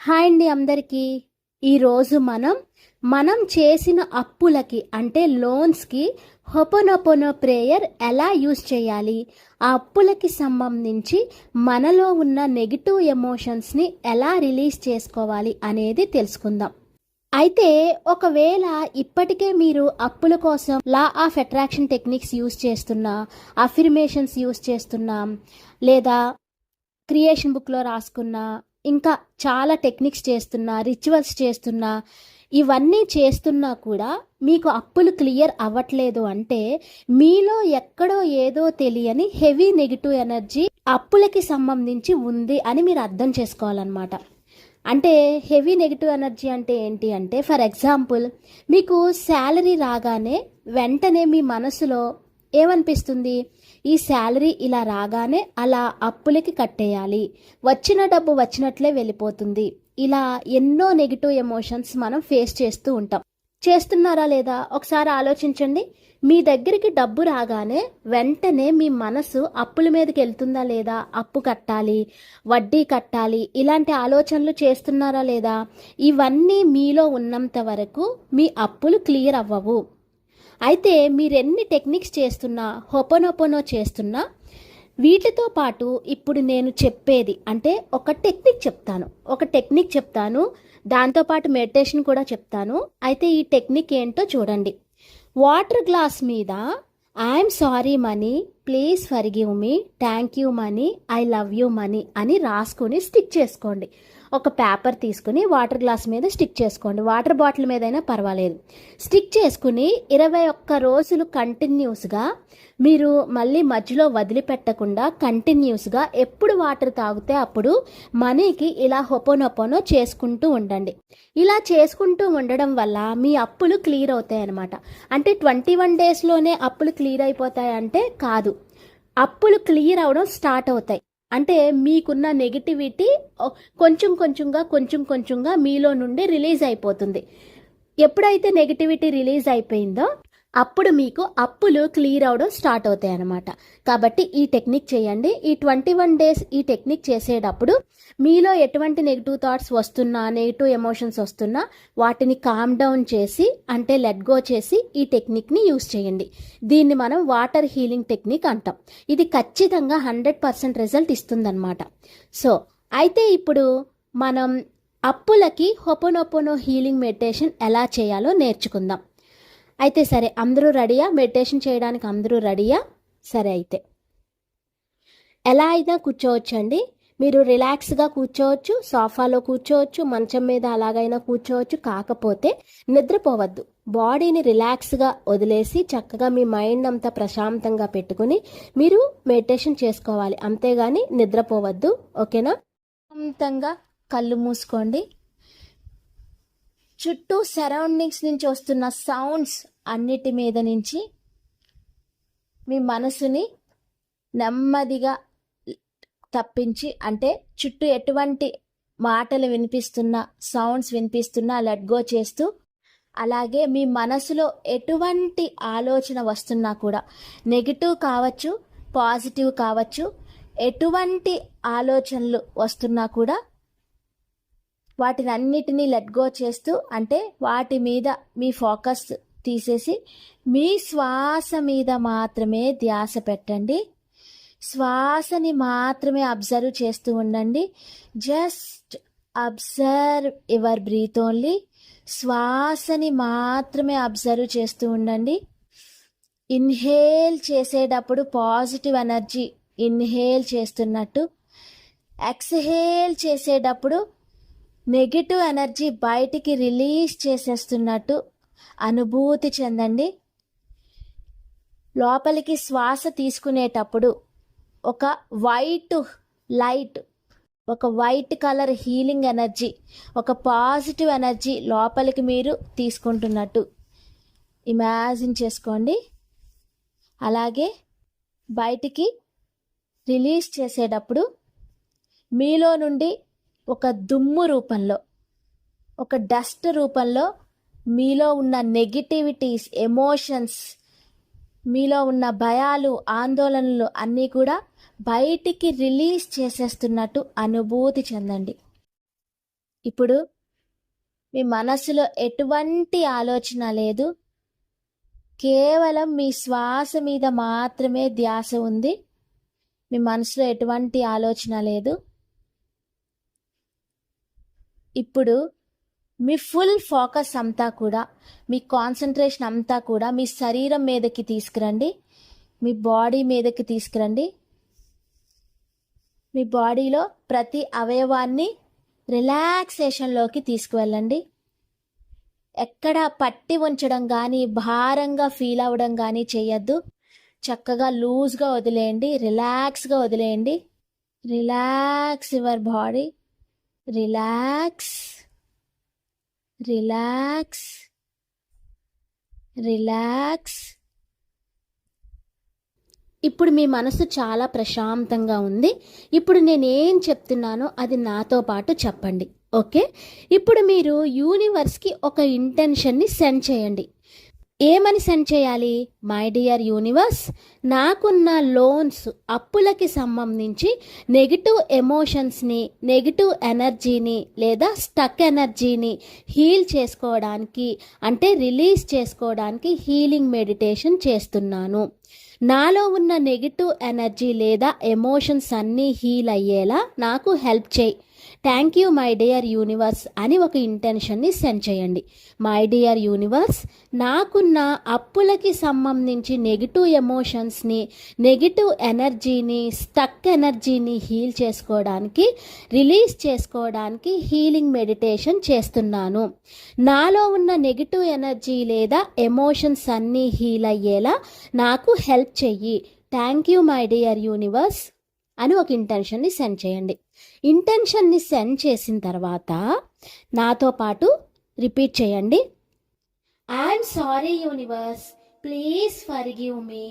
Hi అండి అందరికీ. ఈరోజు మనం మనం చేసిన అప్పులకి అంటే లోన్స్కి హొపనొపొనో ప్రేయర్ ఎలా యూజ్ చేయాలి? ఆ అప్పులకి సంబంధించి మనలో ఉన్న నెగిటివ్ ఎమోషన్స్ని ఎలా రిలీజ్ చేసుకోవాలి అనేది తెలుసుకుందాం. అయితే ఒకవేళ ఇప్పటికే మీరు అప్పుల కోసం law of attraction techniques use చేస్తున్నా అఫిర్మేషన్స్ యూజ్ చేస్తున్నా లేదా క్రియేషన్ బుక్లో రాసుకున్నా ఇంకా చాలా టెక్నిక్స్ చేస్తున్నా రిచువల్స్ చేస్తున్నా ఇవన్నీ చేస్తున్నా కూడా మీకు అప్పులు క్లియర్ అవ్వట్లేదు అంటే మీలో ఎక్కడో ఏదో తెలియని హెవీ నెగిటివ్ ఎనర్జీ అప్పులకి సంబంధించి ఉంది అని మీరు అర్థం చేసుకోవాలన్నమాట. అంటే హెవీ నెగిటివ్ ఎనర్జీ అంటే ఏంటి అంటే ఫర్ ఎగ్జాంపుల్ మీకు శాలరీ రాగానే వెంటనే మీ మనసులో ఏమనిపిస్తుంది? ఈ శాలరీ ఇలా రాగానే అలా అప్పులకి కట్టేయాలి. వచ్చిన డబ్బు వచ్చినట్లే వెళ్ళిపోతుంది. ఇలా ఎన్నో నెగిటివ్ ఎమోషన్స్ మనం ఫేస్ చేస్తూ ఉంటాం. చేస్తున్నారా లేదా? ఒకసారి ఆలోచించండి. మీ దగ్గరికి డబ్బు రాగానే వెంటనే మీ మనసు అప్పుల మీదకి వెళ్తుందా లేదా? అప్పు కట్టాలి వడ్డీ కట్టాలి ఇలాంటి ఆలోచనలు చేస్తున్నారా లేదా? ఇవన్నీ మీలో ఉన్నంత వరకు మీ అప్పులు క్లియర్ అవ్వవు. అయితే మీరెన్ని టెక్నిక్స్ చేస్తున్నా హొపనొపనో చేస్తున్నా వీటితో పాటు ఇప్పుడు నేను చెప్పేది అంటే ఒక టెక్నిక్ చెప్తాను. ఒక టెక్నిక్ చెప్తాను. దాంతోపాటు మెడిటేషన్ కూడా చెప్తాను. అయితే ఈ టెక్నిక్ ఏంటో చూడండి. వాటర్ గ్లాస్ మీద I'm sorry money please forgive me thank you money I love you money అని రాసుకొని స్టిక్ చేసుకోండి. ఒక పేపర్ తీసుకుని వాటర్ గ్లాస్ మీద స్టిక్ చేసుకోండి. వాటర్ బాటిల్ మీద అయినా పర్వాలేదు. స్టిక్ చేసుకుని ఇరవై ఒక్క రోజులు కంటిన్యూస్గా మీరు మళ్ళీ మధ్యలో వదిలిపెట్టకుండా కంటిన్యూస్గా ఎప్పుడు వాటర్ తాగితే అప్పుడు మనీకి ఇలా హొపోనొపోనో చేసుకుంటూ ఉండండి. ఇలా చేసుకుంటూ ఉండడం వల్ల మీ అప్పులు క్లియర్ అవుతాయి అనమాట అంటే ట్వంటీ వన్ డేస్లోనే అప్పులు క్లియర్ అయిపోతాయంటే కాదు. అప్పులు క్లియర్ అవడం స్టార్ట్ అవుతాయి. అంటే మీకున్న నెగిటివిటీ కొంచెం కొంచెంగా కొంచెం కొంచెంగా మీలో నుండి రిలీజ్ అయిపోతుంది. ఎప్పుడైతే నెగిటివిటీ రిలీజ్ అయిపోయిందో అప్పుడు మీకు అప్పులు క్లియర్ అవడం స్టార్ట్ అవుతాయి అన్నమాట. కాబట్టి ఈ టెక్నిక్ చేయండి. ఈ ట్వంటీ వన్ డేస్ ఈ టెక్నిక్ చేసేటప్పుడు మీలో ఎటువంటి నెగిటివ్ థాట్స్ వస్తున్నా నెగిటివ్ ఎమోషన్స్ వస్తున్నా వాటిని కామ్ డౌన్ చేసి అంటే లెట్ గో చేసి ఈ టెక్నిక్ని యూస్ చేయండి. దీన్ని మనం వాటర్ హీలింగ్ టెక్నిక్ అంటాం. ఇది ఖచ్చితంగా హండ్రెడ్ పర్సెంట్ రిజల్ట్ ఇస్తుందన్నమాట. సో అయితే ఇప్పుడు మనం అప్పులకి హొపనొపనో హీలింగ్ మెడిటేషన్ ఎలా చేయాలో నేర్చుకుందాం. అయితే సరే అందరూ రెడీయా? మెడిటేషన్ చేయడానికి అందరూ రెడీయా? సరే అయితే. ఎలా అయినా కూర్చోవచ్చండి. మీరు రిలాక్స్గా కూర్చోవచ్చు సోఫాలో కూర్చోవచ్చు మంచం మీద అలాగైనా కూర్చోవచ్చు. కాకపోతే నిద్రపోవద్దు. బాడీని రిలాక్స్గా వదిలేసి చక్కగా మీ మైండ్ అంతా ప్రశాంతంగా పెట్టుకుని మీరు మెడిటేషన్ చేసుకోవాలి. అంతేగాని నిద్రపోవద్దు. ఓకేనా? ప్రశాంతంగా కళ్ళు మూసుకోండి. చుట్టూ సరౌండింగ్స్ నుంచి వస్తున్న సౌండ్స్ అన్నిటి మీద నుంచి మీ మనసుని నెమ్మదిగా తప్పించి అంటే చుట్టూ ఎటువంటి మాటలు వినిపిస్తున్నా సౌండ్స్ వినిపిస్తున్నా లెట్ గో చేస్తూ అలాగే మీ మనసులో ఎటువంటి ఆలోచన వస్తున్నా కూడా నెగిటివ్ కావచ్చు పాజిటివ్ కావచ్చు ఎటువంటి ఆలోచనలు వస్తున్నా కూడా వాటిని అన్నిటినీ లెట్ గో చేస్తూ అంటే వాటి మీద మీ ఫోకస్ తీసేసి మీ శ్వాస మీద మాత్రమే ధ్యాస పెట్టండి. శ్వాసని మాత్రమే అబ్జర్వ్ చేస్తూ ఉండండి. Just observe your breath only. శ్వాసని మాత్రమే అబ్జర్వ్ చేస్తూ ఉండండి. ఇన్హేల్ చేసేటప్పుడు పాజిటివ్ ఎనర్జీ ఇన్హేల్ చేస్తున్నట్టు. ఎక్స్హేల్ చేసేటప్పుడు నెగిటివ్ ఎనర్జీ బయటికి రిలీజ్ చేసేస్తున్నట్టు. అనుభూతి చెందండి. లోపలికి శ్వాస తీసుకునేటప్పుడు ఒక వైట్ లైట్ ఒక వైట్ కలర్ హీలింగ్ ఎనర్జీ ఒక పాజిటివ్ ఎనర్జీ లోపలికి మీరు తీసుకుంటున్నట్టు ఇమాజిన్ చేసుకోండి. అలాగే బయటికి రిలీజ్ చేసేటప్పుడు మీలో నుండి ఒక దుమ్ము రూపంలో ఒక డస్ట్ రూపంలో మీలో ఉన్న నెగిటివిటీస్ ఎమోషన్స్ మీలో ఉన్న భయాలు ఆందోళనలు అన్నీ కూడా బయటికి రిలీజ్ చేసేస్తున్నట్టు అనుభూతి చెందండి. ఇప్పుడు మీ మనసులో ఎటువంటి ఆలోచన లేదు. కేవలం మీ శ్వాస మీద మాత్రమే ధ్యాస ఉంది. మీ మనసులో ఎటువంటి ఆలోచన లేదు. ఇప్పుడు మీ ఫుల్ ఫోకస్ అంతా కూడా మీ కాన్సన్ట్రేషన్ అంతా కూడా మీ శరీరం మీదకి తీసుకురండి. మీ బాడీ మీదకి తీసుకురండి. మీ బాడీలో ప్రతి అవయవాన్ని రిలాక్సేషన్లోకి తీసుకువెళ్ళండి. ఎక్కడ పట్టి ఉంచడం కానీ భారంగా ఫీల్ అవ్వడం కానీ చేయొద్దు. చక్కగా లూజ్గా వదిలేయండి రిలాక్స్గా వదిలేయండి. Relax your body. Relax. Relax. Relax. ఇప్పుడు మీ మనసు చాలా ప్రశాంతంగా ఉంది. ఇప్పుడు నేను ఏం చెప్తున్నానో అది నాతో పాటు చెప్పండి ఓకే? ఇప్పుడు మీరు యూనివర్స్కి ఒక ఇంటెన్షన్ని సెండ్ చేయండి. ఏమని సెండ్ చేయాలి? మై డియర్ యూనివర్స్ నాకున్న లోన్స్ అప్పులకి సంబంధించి నెగిటివ్ ఎమోషన్స్ని నెగిటివ్ ఎనర్జీని లేదా స్టక్ ఎనర్జీని హీల్ చేసుకోవడానికి అంటే రిలీజ్ చేసుకోవడానికి హీలింగ్ మెడిటేషన్ చేస్తున్నాను. నాలో ఉన్న నెగిటివ్ ఎనర్జీ లేదా ఎమోషన్స్ అన్నీ హీల్ అయ్యేలా నాకు హెల్ప్ చేయి. Thank you my dear universe అని ఒక ఇంటెన్షన్ని సెండ్ చేయండి. మై డియర్ యూనివర్స్ నాకున్న అప్పులకి సంబంధించి నెగిటివ్ ఎమోషన్స్ని నెగిటివ్ ఎనర్జీని స్టక్ ఎనర్జీని హీల్ చేసుకోవడానికి రిలీజ్ చేసుకోవడానికి హీలింగ్ మెడిటేషన్ చేస్తున్నాను. నాలో ఉన్న నెగిటివ్ ఎనర్జీ లేదా ఎమోషన్స్ అన్నీ హీల్ అయ్యేలా నాకు హెల్ప్ చెయ్యి. Thank you my dear universe అని ఒక ఇంటెన్షన్ని సెండ్ చేయండి. ఇంటెన్షన్ని సెండ్ చేసిన తర్వాత నాతో పాటు రిపీట్ చేయండి. I'm sorry universe please forgive me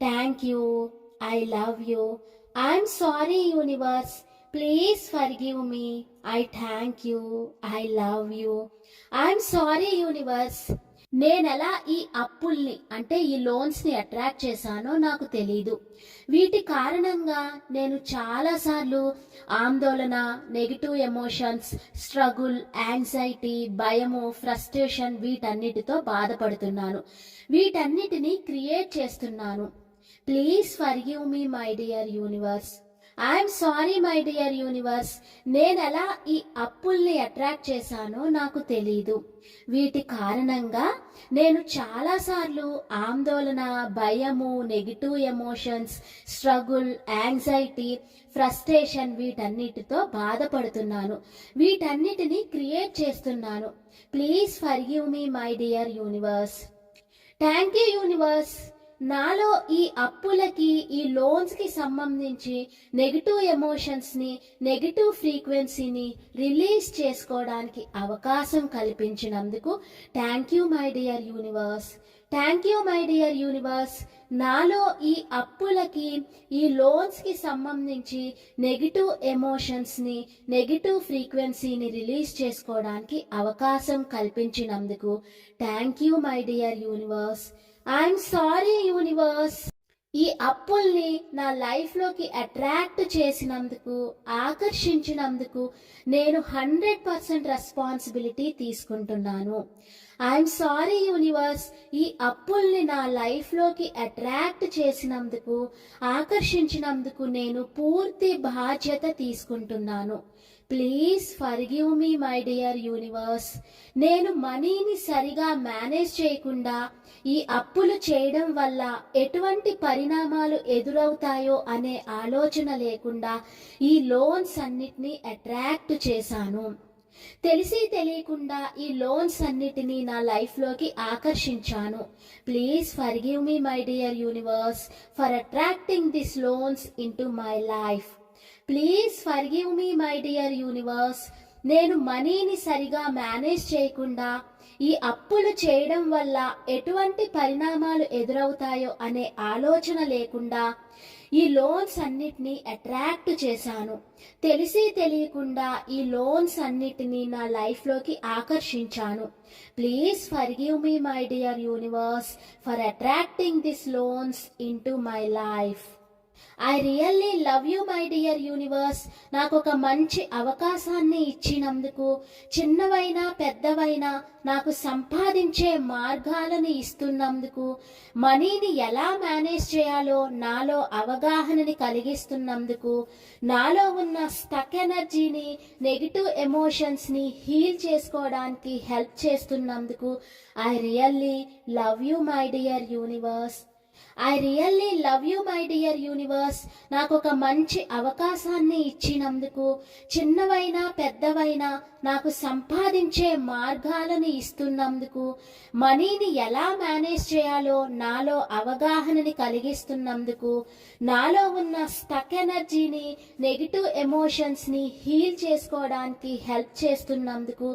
thank you I love you I'm sorry universe please forgive me I thank you I love you I'm sorry universe నేను ఎలా ఈ అప్పుల్ని అంటే ఈ లోన్స్ని అట్రాక్ట్ చేశానో నాకు తెలీదు. వీటి కారణంగా నేను చాలాసార్లు ఆందోళన నెగిటివ్ ఎమోషన్స్ స్ట్రగుల్ యాంగ్జైటీ భయము ఫ్రస్ట్రేషన్ వీటన్నిటితో బాధపడుతున్నాను. వీటన్నిటిని క్రియేట్ చేస్తున్నాను. Please forgive me my dear universe. I'm sorry my dear universe నేను ఎలా ఈ అప్పుల్ని అట్రాక్ట్ చేశానో నాకు తెలీదు. వీటి కారణంగా నేను చాలాసార్లు ఆందోళన భయము negative emotions struggle anxiety frustration వీటన్నిటితో బాధపడుతున్నాను. వీటన్నిటిని క్రియేట్ చేస్తున్నాను. Please forgive me my dear universe thank you universe నాలో ఈ అప్పులకి ఈ లోన్స్కి సంబంధించి నెగిటివ్ ఎమోషన్స్ని నెగిటివ్ ఫ్రీక్వెన్సీని రిలీజ్ చేసుకోవడానికి అవకాశం కల్పించినందుకు thank you my dear universe thank you my dear universe నాలో ఈ అప్పులకి ఈ లోన్స్కి సంబంధించి నెగిటివ్ ఎమోషన్స్ని నెగిటివ్ ఫ్రీక్వెన్సీని రిలీజ్ చేసుకోవడానికి అవకాశం కల్పించినందుకు thank you my dear universe I'm sorry universe ఈ అప్పుల్ని నా లైఫ్లోకి అట్రాక్ట్ చేసినందుకు ఆకర్షించినందుకు నేను హండ్రెడ్ పర్సెంట్ రెస్పాన్సిబిలిటీ తీసుకుంటున్నాను. ఐఎమ్ సారీ యూనివర్స్ ఈ అప్పుల్ని నా లైఫ్లోకి అట్రాక్ట్ చేసినందుకు ఆకర్షించినందుకు నేను పూర్తి బాధ్యత తీసుకుంటున్నాను. Please forgive me my dear universe నేను మనీని సరిగా మేనేజ్ చేయకుండా ఈ అప్పులు చేయడం వల్ల ఎటువంటి పరిణామాలు ఎదురవుతాయో అనే ఆలోచన లేకుండా ఈ లోన్స్ అన్నిటినీ అట్రాక్ట్ చేశాను. తెలిసి తెలియకుండా ఈ లోన్స్ అన్నిటినీ నా లైఫ్లోకి ఆకర్షించాను. Please forgive me my dear universe for attracting this loans in my life please forgive me my dear universe నేను మనీని సరిగా మేనేజ్ చేయకుండా ఈ అప్పులు చేయడం వల్ల ఎటువంటి పరిణామాలు ఎదురవుతాయో అనే ఆలోచన లేకుండా ఈ లోన్స్ అన్నిటినీ అట్రాక్ట్ చేశాను. తెలిసి తెలియకుండా ఈ లోన్స్ అన్నిటినీ నా లైఫ్లోకి ఆకర్షించాను. Please forgive me my dear universe for attracting this loans in my life. I really love you my dear universe నాకు ఒక మంచి అవకాశాన్ని ఇచ్చినందుకు చిన్నవైనా పెద్దవైనా నాకు సంపాదించే మార్గాలను ఇస్తున్నందుకు మనీని ఎలా మేనేజ్ చేయాలో నాలో అవగాహనని కలిగిస్తున్నందుకు నాలో ఉన్న స్టక్ ఎనర్జీని నెగిటివ్ ఎమోషన్స్ని హీల్ చేసుకోవడానికి హెల్ప్ చేస్తున్నందుకు I really love you my dear universe I really love you my dear universe నాకు ఒక మంచి అవకాశాన్ని ఇచ్చినందుకు చిన్నవైనా పెద్దవైనా నాకు సంపాదించే మార్గాలను ఇస్తున్నందుకు మనీని ఎలా మేనేజ్ చేయాలో నాలో అవగాహనని కలిగిస్తున్నందుకు నాలో ఉన్న స్టక్ ఎనర్జీని నెగిటివ్ ఎమోషన్స్ని హీల్ చేసుకోవడానికి హెల్ప్ చేస్తున్నందుకు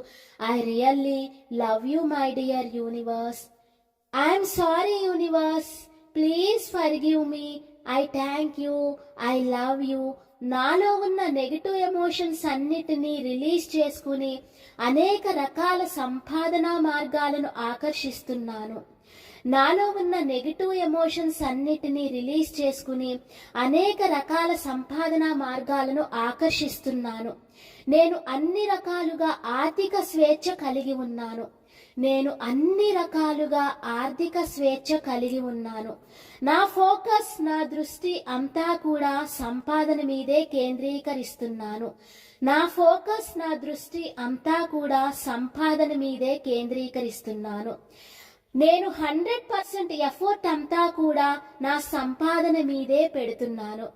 I really love you my dear universe I'm sorry universe please forgive me. I thank you. I love you. నాలో ఉన్న నెగిటివ్ ఎమోషన్స్ అన్నిటినీ రిలీజ్ చేసుకుని అనేక రకాల సంపాదన మార్గాలను ఆకర్షిస్తున్నాను. నాలో ఉన్న నెగిటివ్ ఎమోషన్స్ అన్నిటినీ రిలీజ్ చేసుకుని అనేక రకాల సంపాదన మార్గాలను ఆకర్షిస్తున్నాను. నేను అన్ని రకాలుగా ఆర్థిక స్వేచ్ఛ కలిగి ఉన్నాను. నేను అన్ని రకాలుగా ఆర్థిక స్వేచ్ఛ కలిగి ఉన్నాను. నా ఫోకస్ నా దృష్టి అంతా కూడా సంపాదన మీదే కేంద్రీకరిస్తున్నాను. నా ఫోకస్ నా దృష్టి అంతా కూడా సంపాదన మీదే కేంద్రీకరిస్తున్నాను. నేను హండ్రెడ్ పర్సెంట్ ఎఫర్ట్ అంతా కూడా నా సంపాదన మీదే పెడుతున్నాను.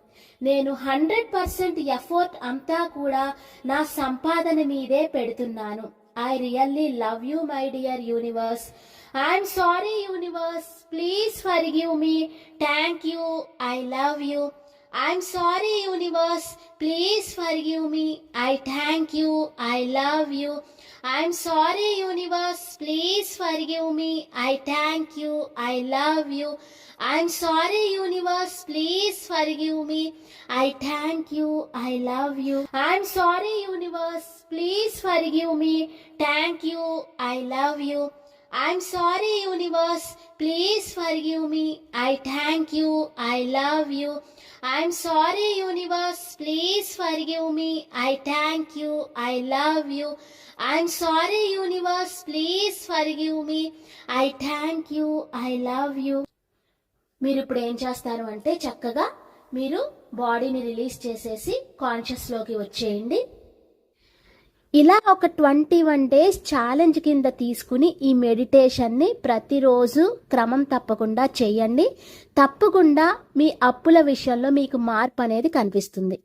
నేను హండ్రెడ్ పర్సెంట్ ఎఫర్ట్ అంతా కూడా నా సంపాదన మీదే పెడుతున్నాను. I really love you, my dear universe. I'm sorry, universe. Please forgive me. Thank you. I love you. I'm sorry, universe. Please forgive me. I thank you. I love you. I'm sorry, universe. Please forgive me. I thank you. I love you. I'm sorry, universe. Forgive me. I thank you. I love you. I'm sorry, universe. Please forgive me. Thank you. I love you. I'm sorry, universe. Please forgive me. I thank you. I love you. I'm sorry, universe. Please forgive me. I thank you. I love you. I'm sorry, universe. Please forgive me. I thank you. I love you. మీరు ఇప్పుడు ఏం చేస్తారు అంటే చక్కగా మీరు బాడీని release చేసేసి కాన్షియస్లోకి వచ్చేయండి. ఇలా ఒక ట్వంటీ వన్ డేస్ ఛాలెంజ్ కింద తీసుకుని ఈ మెడిటేషన్ని ప్రతిరోజు క్రమం తప్పకుండా చేయండి. తప్పకుండా మీ అప్పుల విషయంలో మీకు మార్పు అనేది కనిపిస్తుంది.